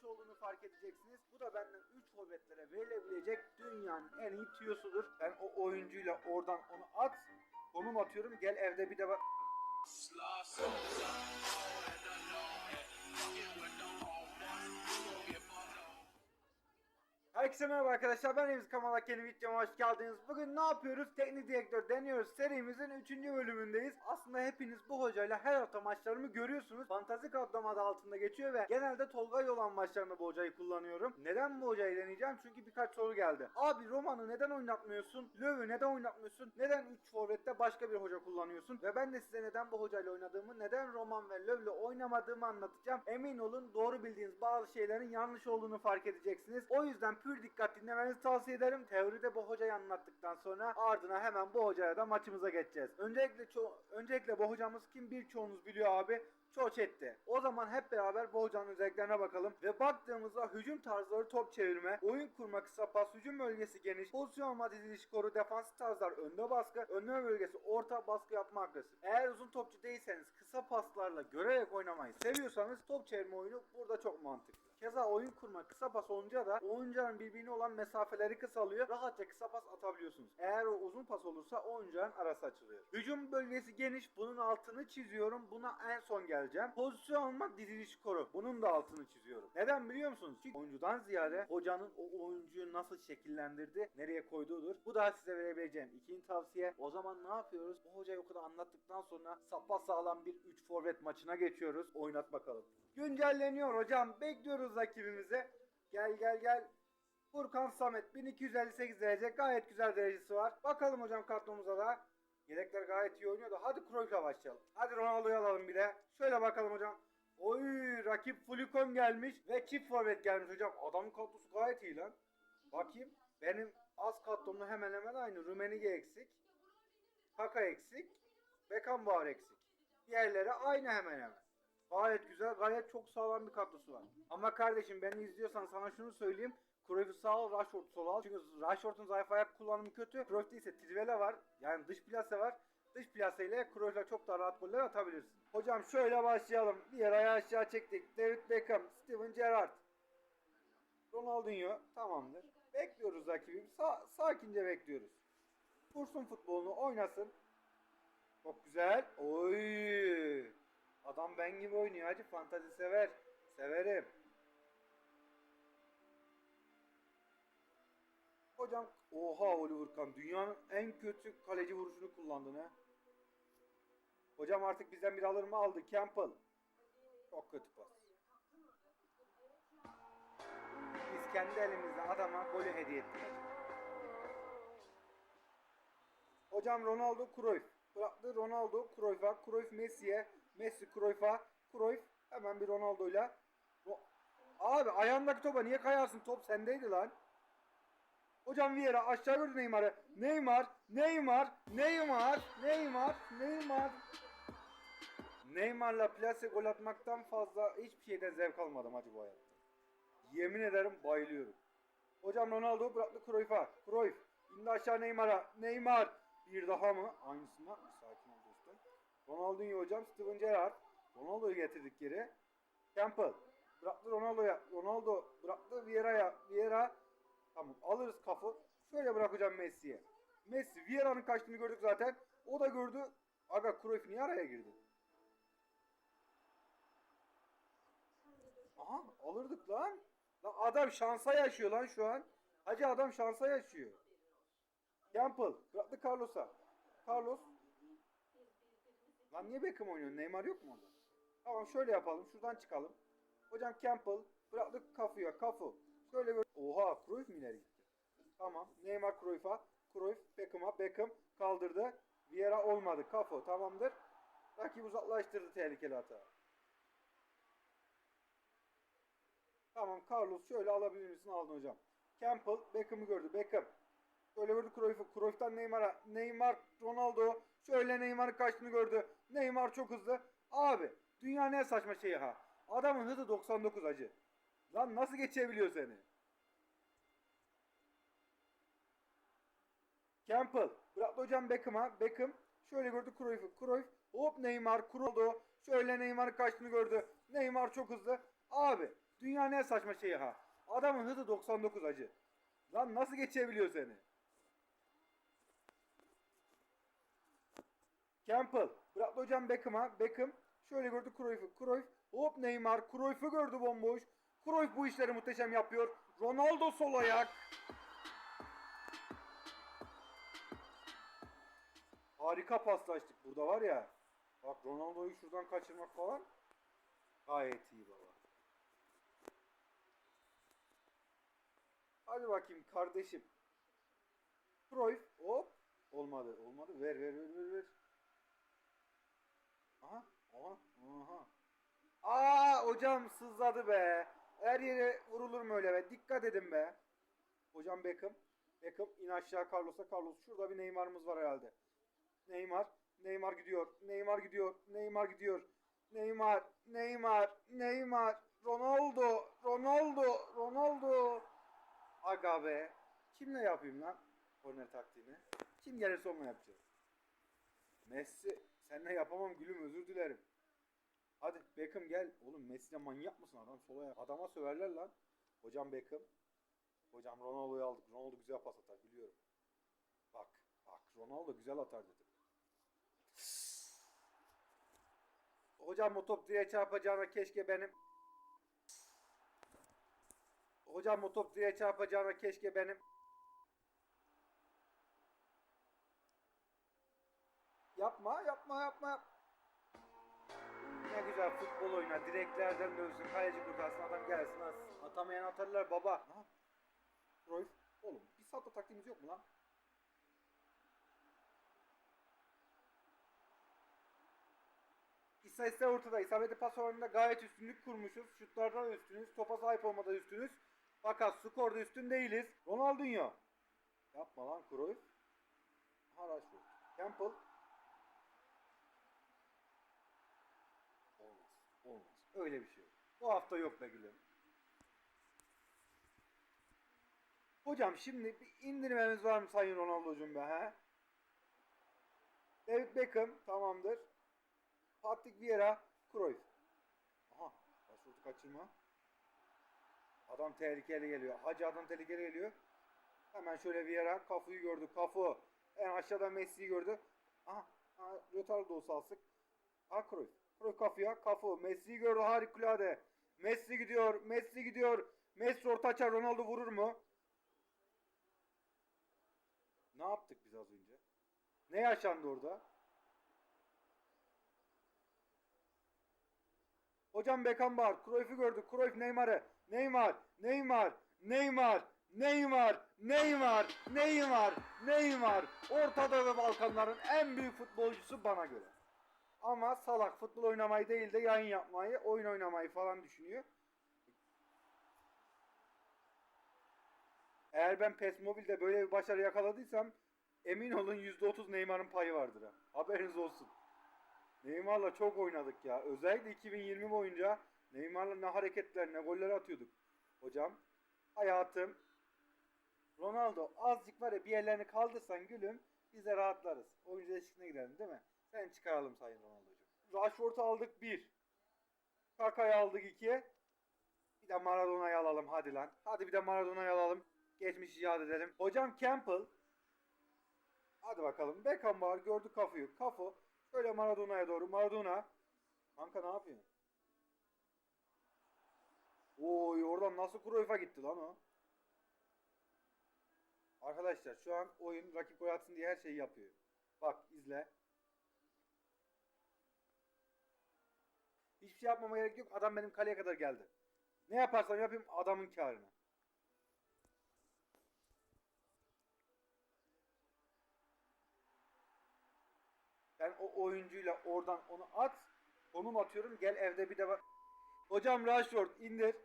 yanlış olduğunu fark edeceksiniz. Bu da benden 3 forvetlere verilebilecek dünyanın en iyi tüyosudur. Ben o oyuncuyla oradan onu at. Konum atıyorum. Gel evde bir de bak. Herkese merhaba arkadaşlar ben Remzi Kamalak yeni videoma hoş geldiniz. Bugün ne yapıyoruz? Teknik direktör deniyoruz serimizin 3. bölümündeyiz. Aslında hepiniz bu hocayla her hafta maçlarımı görüyorsunuz. Fantazi kadrom adı altında geçiyor ve genelde Tolga olan maçlarında bu hocayı kullanıyorum. Neden bu hocayı deneyeceğim? Çünkü birkaç soru geldi. Abi Roman'ı neden oynatmıyorsun? Löw'ü neden oynatmıyorsun? Neden 3 forvette başka bir hoca kullanıyorsun? Ve ben de size neden bu hocayla oynadığımı, neden Roman ve Löw'le oynamadığımı anlatacağım. Emin olun doğru bildiğiniz bazı şeylerin yanlış olduğunu fark edeceksiniz. O yüzden dikkat dinlemenizi tavsiye ederim. Teoride bu hocayı anlattıktan sonra ardına hemen bu hocaya da maçımıza geçeceğiz. Öncelikle öncelikle bu hocamız kim birçoğunuz biliyor abi. Çoçetti. O zaman hep beraber bu hocanın özelliklerine bakalım. Ve baktığımızda hücum tarzları top çevirme, oyun kurma kısa pas, hücum bölgesi geniş, pozisyon alma diziliş koru, defansif tarzlar önde baskı, önleme bölgesi orta baskı yapma agresif. Eğer uzun topçu değilseniz kısa paslarla görerek oynamayı seviyorsanız top çevirme oyunu burada çok mantıklı. Keza oyun kurma kısa pas olunca da oyuncuların birbirine olan mesafeleri kısalıyor. Rahatça kısa pas atabiliyorsunuz. Eğer o uzun pas olursa oyuncuların arası açılıyor. Hücum bölgesi geniş. Bunun altını çiziyorum. Buna en son geleceğim. Pozisyon alma diziliş koru. Bunun da altını çiziyorum. Neden biliyor musunuz? Çünkü oyuncudan ziyade hocanın o oyuncuyu nasıl şekillendirdi, nereye koyduğudur. Bu da size verebileceğim ikinci tavsiye. O zaman ne yapıyoruz? Bu hocayı o kadar anlattıktan sonra sapa sağlam bir 3 forvet maçına geçiyoruz. Oynat bakalım. Güncelleniyor hocam. Bekliyoruz rakibimize. Gel gel gel. Furkan Samet 1258 derece gayet güzel derecesi var. Bakalım hocam kartımıza da. Yedekler gayet iyi oynuyor da hadi Cruyff'la başlayalım. Hadi Ronaldo'yu alalım bir de. Şöyle bakalım hocam. Oy rakip Fulikon gelmiş ve çift forvet gelmiş hocam. Adamın kadrosu gayet iyi lan. Bakayım. Benim az kadromla hemen hemen aynı. Rumenige eksik. Kaka eksik. Beckenbauer eksik. Diğerleri aynı hemen hemen. Gayet güzel, gayet çok sağlam bir kadrosu var. Ama kardeşim beni izliyorsan sana şunu söyleyeyim. Cruyff'u sağ ol, Rashford sol al. Çünkü Rashford'un zayıf ayak kullanımı kötü. Cruyff'te ise Trivela var. Yani dış plase var. Dış plaseyle Cruyff'la çok daha rahat goller atabilirsin. Hocam şöyle başlayalım. Diğer ayağı aşağı çektik. David Beckham, Steven Gerrard. Ronaldinho tamamdır. Bekliyoruz rakibim. Sa- sakince bekliyoruz. Kursun futbolunu oynasın. Çok güzel. Oy. Adam ben gibi oynuyor hacı. Fantazi sever. Severim. Hocam oha Oliver Kahn dünyanın en kötü kaleci vuruşunu kullandın ha. Hocam artık bizden bir alır mı aldı Campbell. Çok kötü pas. Biz kendi elimizle adama golü hediye ettik. Hocam Ronaldo Cruyff. Bıraktı Ronaldo Cruyff'a, Cruyff Messi'ye, Messi Cruyff'a, Cruyff hemen bir Ronaldo'yla. Ro- Abi ayağındaki topa niye kayarsın? Top sendeydi lan. Hocam Vieira aşağı gördü Neymar'ı. Neymar, Neymar, Neymar, Neymar, Neymar. Neymar'la plase gol atmaktan fazla hiçbir şeyden zevk almadım hacı bu hayatta. Yemin ederim bayılıyorum. Hocam Ronaldo bıraktı Cruyff'a. Cruyff indi aşağı Neymar'a. Neymar bir daha mı? Aynısından bir sakin ol dostum. Ronaldinho hocam Steven Gerrard. Ronaldo'yu getirdik geri. Campbell bıraktı Ronaldo'ya. Ronaldo bıraktı Vieira'ya. Vieira tamam alırız kafı. Şöyle bırakacağım Messi'ye. Messi Vieira'nın kaçtığını gördük zaten. O da gördü. Aga Cruyff niye araya girdi? Aha alırdık lan. Lan adam şansa yaşıyor lan şu an. Hacı adam şansa yaşıyor. Campbell bıraktı Carlos'a. Carlos. Lan niye Beckham oynuyor? Neymar yok mu orada? Tamam şöyle yapalım. Şuradan çıkalım. Hocam Campbell bıraktı Kafu'ya. Kafu. Şöyle böyle. Oha Cruyff mi ileri gitti? Tamam. Neymar Cruyff'a. Cruyff Beckham'a. Beckham kaldırdı. Vieira olmadı. Kafu tamamdır. Rakip uzaklaştırdı tehlikeli hata. Tamam Carlos şöyle alabilir misin? Aldın hocam. Campbell Beckham'ı gördü. Beckham. Şöyle gördü Cruyff'u. Cruyff'tan Neymar'a. Neymar Ronaldo. Şöyle Neymar'ın kaçtığını gördü. Neymar çok hızlı. Abi dünya ne saçma şey ha. Adamın hızı 99 acı. Lan nasıl geçebiliyor seni? Campbell. Bıraktı hocam Beckham'a. Beckham. Şöyle gördü Cruyff'u. Cruyff. Hop Neymar. Ronaldo. Şöyle Neymar'ın kaçtığını gördü. Neymar çok hızlı. Abi Dünyanın en saçma şeyi ha. Adamın hızı 99 acı. Lan nasıl geçebiliyor seni? Campbell. Bıraktı hocam Beckham'a. Beckham. Şöyle gördü Cruyff'u. Cruyff. Hop Neymar. Cruyff'u gördü bomboş. Cruyff bu işleri muhteşem yapıyor. Ronaldo sol ayak. Harika paslaştık burada var ya. Bak Ronaldo'yu şuradan kaçırmak falan. Gayet iyi baba. Hadi bakayım kardeşim. Cruyff hop. Olmadı olmadı. Ver ver ver ver ver. Aha. Aa hocam sızladı be. Her yere vurulur mu öyle be? Dikkat edin be. Hocam Beckham. Beckham in aşağı Carlos'a. Carlos şurada bir Neymar'ımız var herhalde. Neymar. Neymar gidiyor. Neymar gidiyor. Neymar gidiyor. Neymar. Neymar. Neymar. Ronaldo. Ronaldo. Ronaldo. Aga be. Kimle yapayım lan? Korner taktiğini. Kim gelirse onunla yapacağız. Messi. Seninle yapamam gülüm özür dilerim. Hadi Beckham gel. Oğlum Messi'de manyak mısın adam sola yap. Adama söverler lan. Hocam Beckham. Hocam Ronaldo'yu aldık. Ronaldo güzel pas atar biliyorum. Bak. Bak Ronaldo güzel atar dedim. Hocam o top direğe çarpacağına keşke benim Hocam o top direğe çarpacağına keşke benim Yapma yapma yapma Ne güzel futbol oyna direklerden dönsün kaleci kurtarsın adam gelsin az Atamayan atarlar baba Ne yap? Oğlum bir saatte taktiğimiz yok mu lan? İstatistikler ortada. İsabetli pas oranında gayet üstünlük kurmuşuz. Şutlardan üstünüz. Topa sahip olmada üstünüz. Fakat skorda üstün değiliz. Ronaldinho. Yapma lan Cruyff. Ha Rashford. Campbell. Öyle bir şey. Bu hafta yok be gülüm. Hocam şimdi bir indirmemiz var mı Sayın Ronaldo'cum be he? David Beckham tamamdır. Patrick Vieira, Cruyff. Aha, Rashford'u kaçırma. Adam tehlikeli geliyor. Hacı adam tehlikeli geliyor. Hemen şöyle Vieira, Kafu'yu gördü. Kafu. En aşağıda Messi'yi gördü. Aha, aha Ronaldo salsık. Ha Cruyff. Cruyff Kafu'ya, Kafu. Messi'yi gördü harikulade. Messi gidiyor, Messi gidiyor. Messi orta açar, Ronaldo vurur mu? Ne yaptık biz az önce? Ne yaşandı orada? Hocam Beckenbauer, Cruyff'u gördük. Cruyff Neymar'ı. Neymar, Neymar, Neymar, Neymar, Neymar, Neymar, Neymar. Ortada ve Balkanların en büyük futbolcusu bana göre. Ama salak futbol oynamayı değil de yayın yapmayı, oyun oynamayı falan düşünüyor. Eğer ben PES Mobile'de böyle bir başarı yakaladıysam emin olun %30 Neymar'ın payı vardır ha. Haberiniz olsun. Neymar'la çok oynadık ya. Özellikle 2020 boyunca Neymar'la ne hareketler ne goller atıyorduk. Hocam hayatım Ronaldo azıcık var ya bir yerlerini kaldırsan gülüm biz de rahatlarız. Oyuncu eşliğine gidelim değil mi? Sen çıkaralım Sayın Ronaldo'cum. Rashford'u aldık 1. Kaka'yı aldık 2. Bir de Maradona'yı alalım hadi lan. Hadi bir de Maradona'yı alalım. Geçmişi yad edelim. Hocam Campbell. Hadi bakalım. Beckenbauer gördü Kafu'yu. Kafu Şöyle Maradona'ya doğru. Maradona. Kanka ne yapıyorsun? Oy oradan nasıl Cruyff'a gitti lan o? Arkadaşlar şu an oyun rakip gol atsın diye her şeyi yapıyor. Bak izle. Hiçbir şey yapmama gerek yok. Adam benim kaleye kadar geldi. Ne yaparsam yapayım adamın karına. Ben o oyuncuyla oradan onu at. Konum atıyorum. Gel evde bir de bak. Hocam Rashford indir.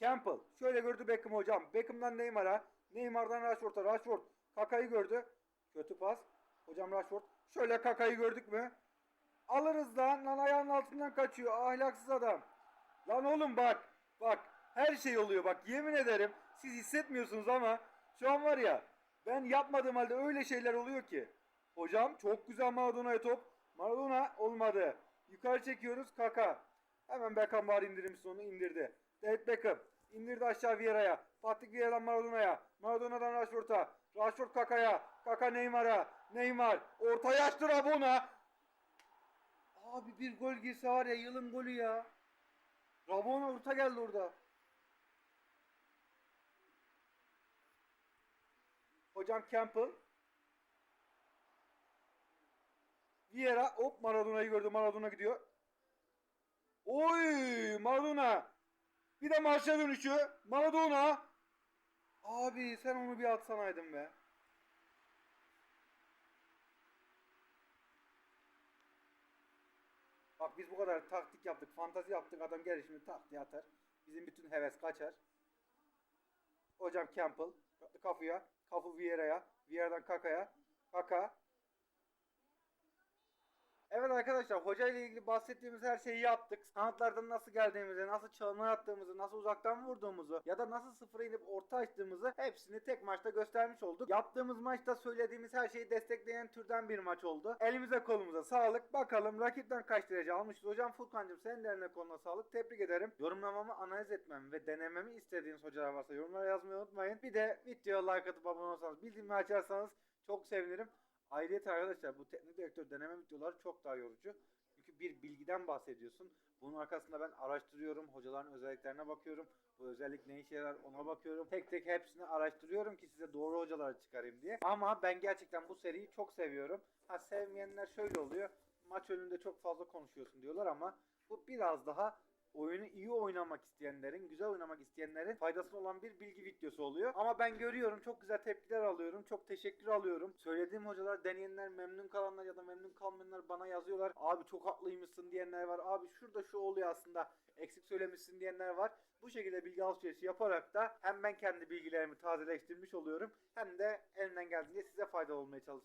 Campbell. Şöyle gördü Beckham hocam. Beckham'dan Neymar'a. Neymar'dan Rashford'a. Rashford Kaka'yı gördü. Kötü pas. Hocam Rashford. Şöyle Kaka'yı gördük mü? Alırız lan. Lan ayağının altından kaçıyor. Ahlaksız adam. Lan oğlum bak. Bak. Her şey oluyor bak. Yemin ederim. Siz hissetmiyorsunuz ama şu an var ya ben yapmadığım halde öyle şeyler oluyor ki. Hocam çok güzel Maradona'ya top. Maradona olmadı. Yukarı çekiyoruz Kaka. Hemen Beckham var indirimsiz onu indirdi. David Beckham indirdi aşağı Vieira'ya. Patrick Vieira'dan Maradona'ya. Maradona'dan Rashford'a. Rashford Kaka'ya. Kaka Neymar'a. Neymar ortaya açtı Rabona. Abi bir gol girse var ya yılın golü ya. Rabona orta geldi orada. Hocam Campbell. Vieira hop Maradona'yı gördü. Maradona gidiyor. Oy Maradona. Bir de marşa dönüşü. Maradona. Abi sen onu bir atsanaydın be. Bak biz bu kadar taktik yaptık, fantazi yaptık. Adam gelir şimdi tak diye atar. Bizim bütün heves kaçar. Hocam Campbell. Kafaya. Kafu Vieira'ya. Vieira'dan Kaka'ya. Kaka. Evet arkadaşlar hoca ile ilgili bahsettiğimiz her şeyi yaptık. Kanatlardan nasıl geldiğimizi, nasıl çalımlar attığımızı, nasıl uzaktan vurduğumuzu ya da nasıl sıfıra inip orta açtığımızı hepsini tek maçta göstermiş olduk. Yaptığımız maçta söylediğimiz her şeyi destekleyen türden bir maç oldu. Elimize kolumuza sağlık. Bakalım rakipten kaç derece almışız. Hocam Furkan'cığım senin de eline koluna sağlık. Tebrik ederim. Yorumlamamı analiz etmemi ve denememi istediğiniz hocalar varsa yorumlara yazmayı unutmayın. Bir de videoya like atıp abone olursanız, bildirimleri açarsanız çok sevinirim. Ayrıca arkadaşlar bu teknik direktör deneme videoları çok daha yorucu. Çünkü bir bilgiden bahsediyorsun. Bunun arkasında ben araştırıyorum. Hocaların özelliklerine bakıyorum. Bu özellik ne işe yarar ona bakıyorum. Tek tek hepsini araştırıyorum ki size doğru hocaları çıkarayım diye. Ama ben gerçekten bu seriyi çok seviyorum. Ha sevmeyenler şöyle oluyor. Maç önünde çok fazla konuşuyorsun diyorlar ama bu biraz daha oyunu iyi oynamak isteyenlerin, güzel oynamak isteyenlerin faydasına olan bir bilgi videosu oluyor. Ama ben görüyorum çok güzel tepkiler alıyorum. Çok teşekkür alıyorum. Söylediğim hocalar deneyenler, memnun kalanlar ya da memnun kalmayanlar bana yazıyorlar. Abi çok haklıymışsın diyenler var. Abi şurada şu oluyor aslında. Eksik söylemişsin diyenler var. Bu şekilde bilgi alışverişi yaparak da hem ben kendi bilgilerimi tazeleştirmiş oluyorum hem de elimden geldiğince size faydalı olmaya çalışıyorum.